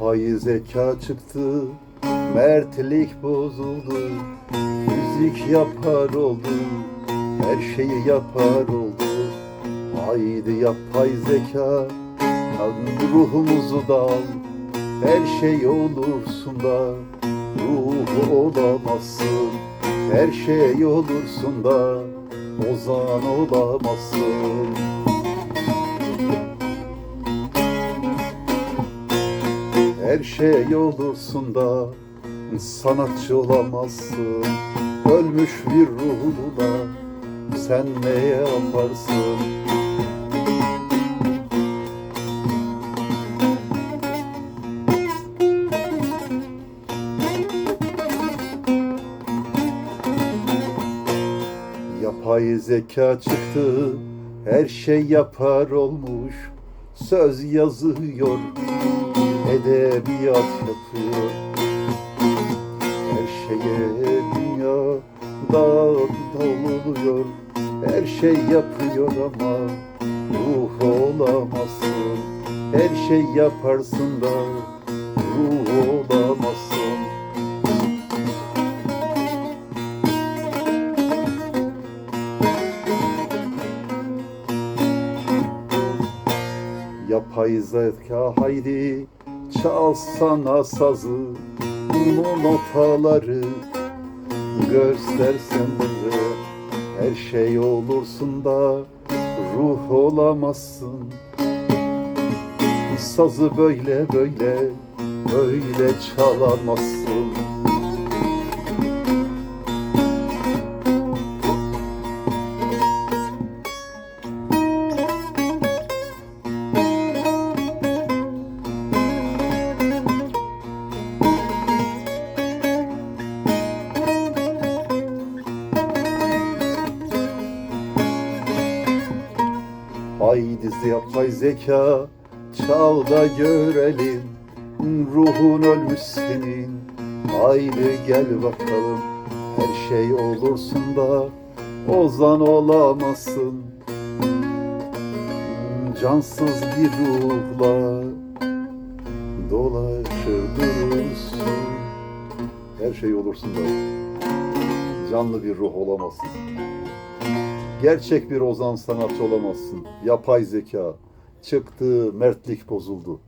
Yapay zeka çıktı, mertlik bozuldu. Müzik yapar oldu, her şeyi yapar oldu. Haydi yapay zeka, al ruhumuzu da. Her şey olursun da, ruhu olamazsın. Her şey olursun da, ozan olamazsın. Her şey olursun da sanatçı olamazsın. Ölmüş bir ruhunu da sen ne yaparsın? Yapay zeka çıktı her şey yapar olmuş. Söz yazıyor edebiyat yapıyor Her şeye dünyada doluyor Her şey yapıyor ama ruh olamazsın. Her şey yaparsın da ruh olamazsın. Yapay zeka haydi çalsana sazı Bu notaları göstersen bize. Her şey olursun da ruh olamazsın. Sazı böyle böyle böyle çalamazsın Haydi yapay zeka çal da görelim. Ruhun ölmüş senin. Haydi gel bakalım Her şey olursun da Ozan olamazsın Cansız bir ruhla Dolaşır durursun. Her şey olursun da Canlı bir ruh olamazsın Gerçek bir ozan sanatçı olamazsın. Yapay zeka çıktı, mertlik bozuldu.